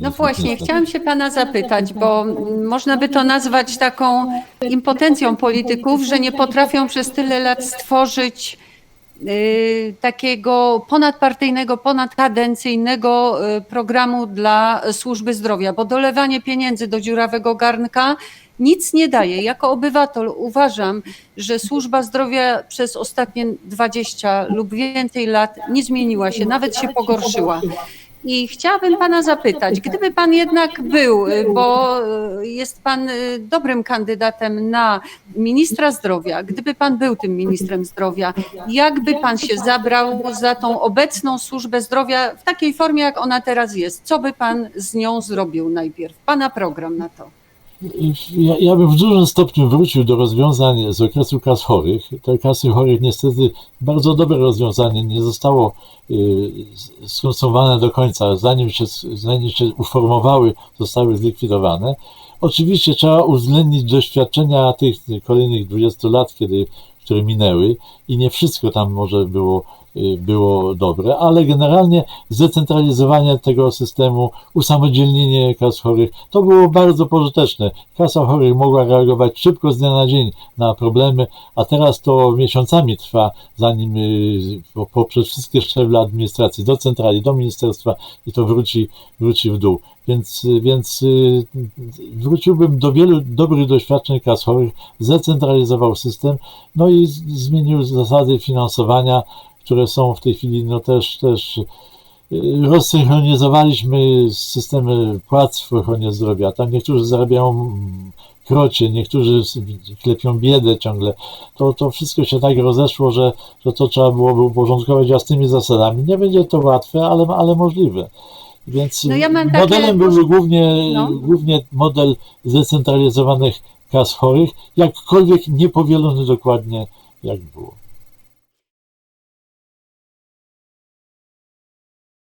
No właśnie, chciałam się pana zapytać, bo można by to nazwać taką impotencją polityków, że nie potrafią przez tyle lat stworzyć y, takiego ponadpartyjnego, ponadkadencyjnego y, programu dla służby zdrowia, bo dolewanie pieniędzy do dziurawego garnka nic nie daje. Jako obywatel uważam, że służba zdrowia przez ostatnie 20 lub więcej lat nie zmieniła się, nawet się pogorszyła. I chciałabym pana zapytać, gdyby pan jednak był, bo y, jest pan y, dobrym kandydatem na ministra zdrowia, gdyby pan był tym ministrem zdrowia, jakby pan się zabrał za tą obecną służbę zdrowia w takiej formie, jak ona teraz jest? Co by pan z nią zrobił najpierw? Pana program na to. Ja, ja bym w dużym stopniu wrócił do rozwiązań z okresu kas chorych. Te kasy chorych niestety bardzo dobre rozwiązanie nie zostało y, skonsumowane do końca, zanim się, zanim się uformowały, zostały zlikwidowane. Oczywiście trzeba uwzględnić doświadczenia tych kolejnych 20 lat, kiedy, które minęły i nie wszystko tam może było, było dobre, ale generalnie zdecentralizowanie tego systemu, usamodzielnienie kas chorych, to było bardzo pożyteczne. Kasa chorych mogła reagować szybko z dnia na dzień na problemy, a teraz to miesiącami trwa, zanim y, po- poprzez wszystkie szczeble administracji, do centrali, do ministerstwa i to wróci, wróci w dół. Więc, więc y, wróciłbym do wielu dobrych doświadczeń kas chorych, zdecentralizował system, no i zmienił zasady finansowania, które są w tej chwili no też, też y, rozsynchronizowaliśmy systemy płac w ochronie zdrowia. Tam niektórzy zarabiają mm, krocie, niektórzy klepią biedę ciągle. To, to wszystko się tak rozeszło, że, że to trzeba byłoby uporządkować jasnymi zasadami. Nie będzie to łatwe, ale, ale możliwe. Więc No ja takie- modelem byłby głównie, No. głównie model zdecentralizowanych kas chorych, jakkolwiek niepowielony dokładnie jak było.